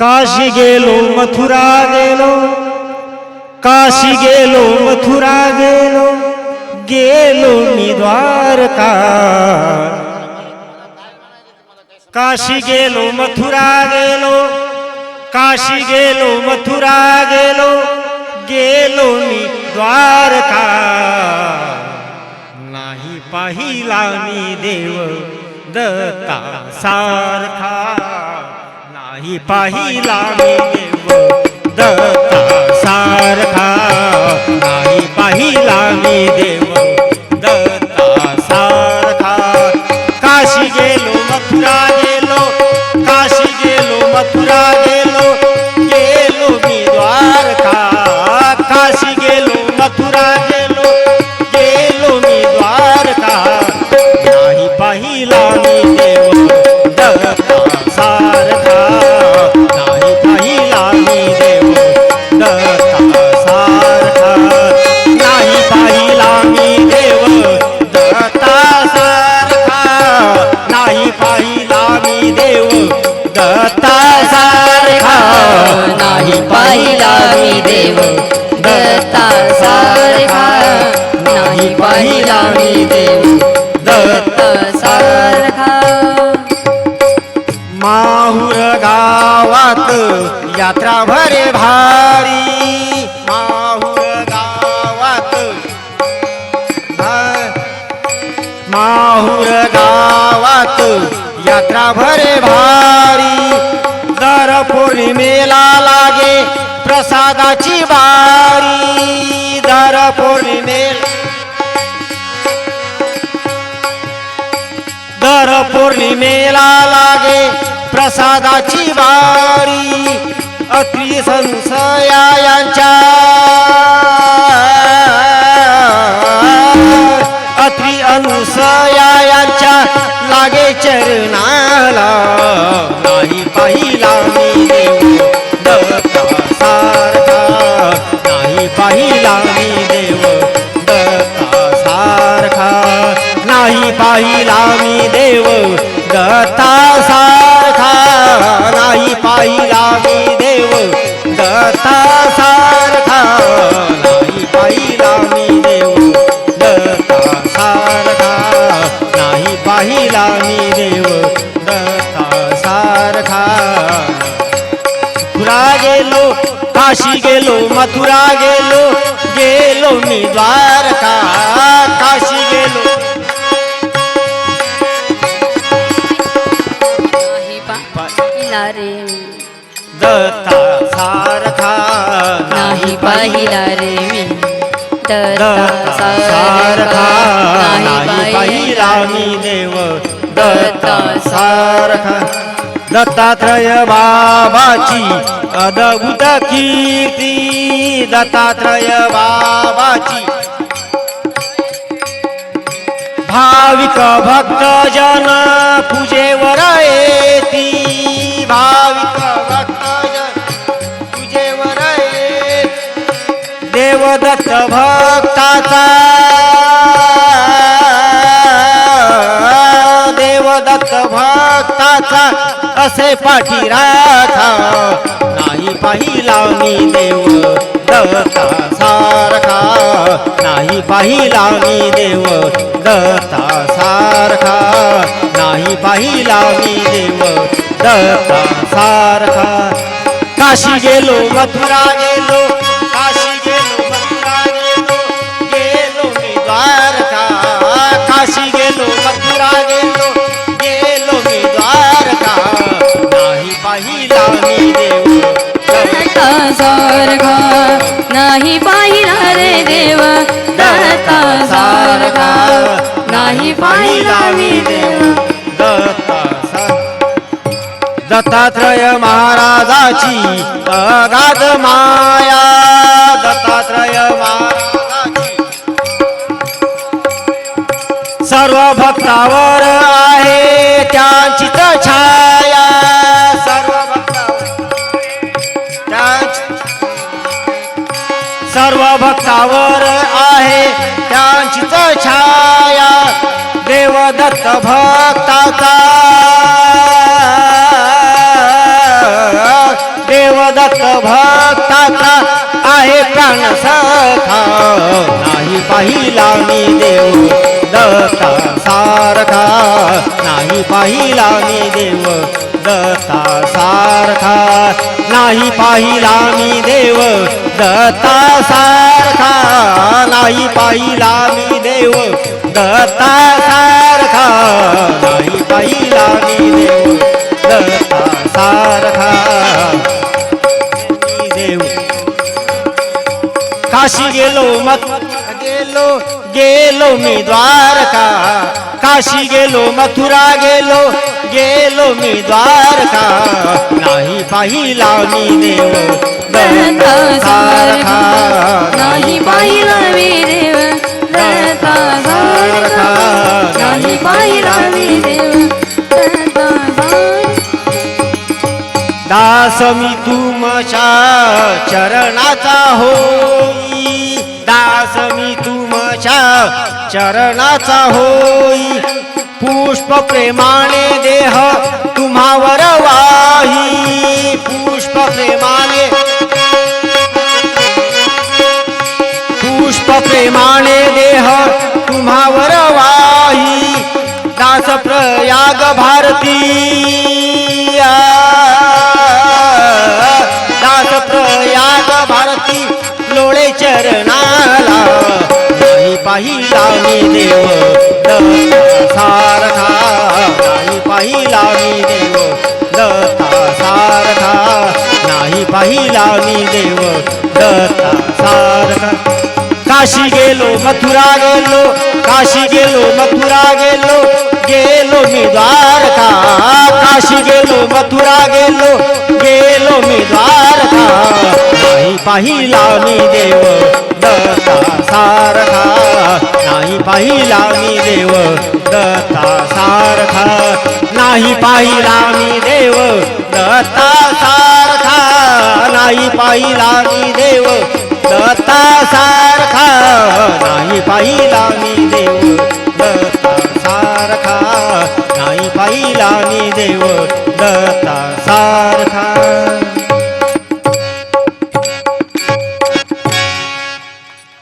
काशी गेलो मथुरा गेलो. काशी गेलो मथुरा गेलो. गेलो मी द्वारका. काशी गेलो मथुरा गेलो. काशी गेलो मथुरा गेलो. गेलो मी द्वारका. नाही पाहिला मी देव दत्ता सारखा. नाही पाहिला मी देव. दत्ता सारखा नाही पाहिला मी देव. देव दत्ता सारखा नाही पाहिला मी देव दत्ता सारखा माहुर गावात यात्रा भरे भारी. माहुर गावात माहुर गावात यात्रा भरे भारी. दर पौर्णिमेला लागे प्रसादाची बारी दर पौर्णिमे दर पौर्णिमेला लागे प्रसादाची बारी अत्री संशया यांच्या मी देव दत्ता सारखा नाही पाहिला मी देव दत्ता सारखा नाही पाहिला मी देव दत्ता सारखा नाही पाहिला मी देव दत्ता सारखा नाही पाहिला मी देव दत्ता सारखा पुरा गेलो काशी गेलो मथुरा गेलो. गेलो मी द्वारका काशी गेलो. रे. दत्ता सारखा नाही पाहिला रे मी. दत्ता सारखा नाही नाही पाहिला मी देव. दत्ता सारखा. दत्तात्रय बाबाची अद्भुत कीर्ती. दत्तात्रय बाबाची भाविक भक्त जन पूजेवर येती. भाविक भक्त जन पूजेवर देवदत्त भक्ताचा. देवदत्त भक्ताचा असे पाठी दत्ता सारखा, नाही पाहिला मी देव दत्ता सारखा, नाही पाहिला मी देव दत्ता सारखा. काशी गेलो, मथुरा गेलो, काशी गेलो, मथुरा गेलो गेलो मी द्वारका. काशी गेलो, मथुरा गेलो गेलो मी द्वारका. नाही पाहिला मी देव दाता स्वर्ग नाही पाहिला रे देव दाता स्वर्ग नाही पाहिला मी देव दत्ता दत्तात्रय महाराजाची अगाध माया. दत्तात्रय महाराजाची. सर्व भक्तावर आहे त्यांची छा भक्त भक्ताचा देवदत्त भक्ताचा आहे प्राण सखा नाही पाहिला मी देव दत्ता सारखा. नाही पाहिला मी देव दत्ता सारखा. नाही पाहिला मी देव दत्ता सारखा. नाही पाहिला मी देव दत्ता सारखा नाही देव दत्ता सारखा. देव काशी गेलो मत गेलो गेलो मी द्वारका. काशी गेलो मथुरा गेलो गेलो मी द्वारका. नाही पाहिला मी देव दत्ता सारखा. नाही पाहिला मी देव दत्ता सारखा. दास मी तुमच्या चरणाचा होई. दास मी तुमच्या चरणाचा होई. पुष्प प्रेमाने देह तुम्हावर वाही. पुष्प प्रेमाने पुष्प प्रेमाने देह तुम्हावर मी देव दत्ता सारथा नाही पाहिला मी देव दत्ता सारथा नाही पाहिला मी देव दत्ता सारथा काशी गेलो मथुरा गेलो काशी गेलो मथुरा गेलो गेलो मी द्वारका. काशी गेलो मथुरा गेलो गेलो मी द्वारका. नाही पाहिला मी देव दत्ता सारखा. नाही पाहिला मी देव दत्ता सारखा नाही पाहिला मी देव दत्ता सारखा नाही पाहिला मी देव दत्ता सारखा नाही पाहिला मी देव दत्ता सारखा नाही पाहिला मी देव दत्ता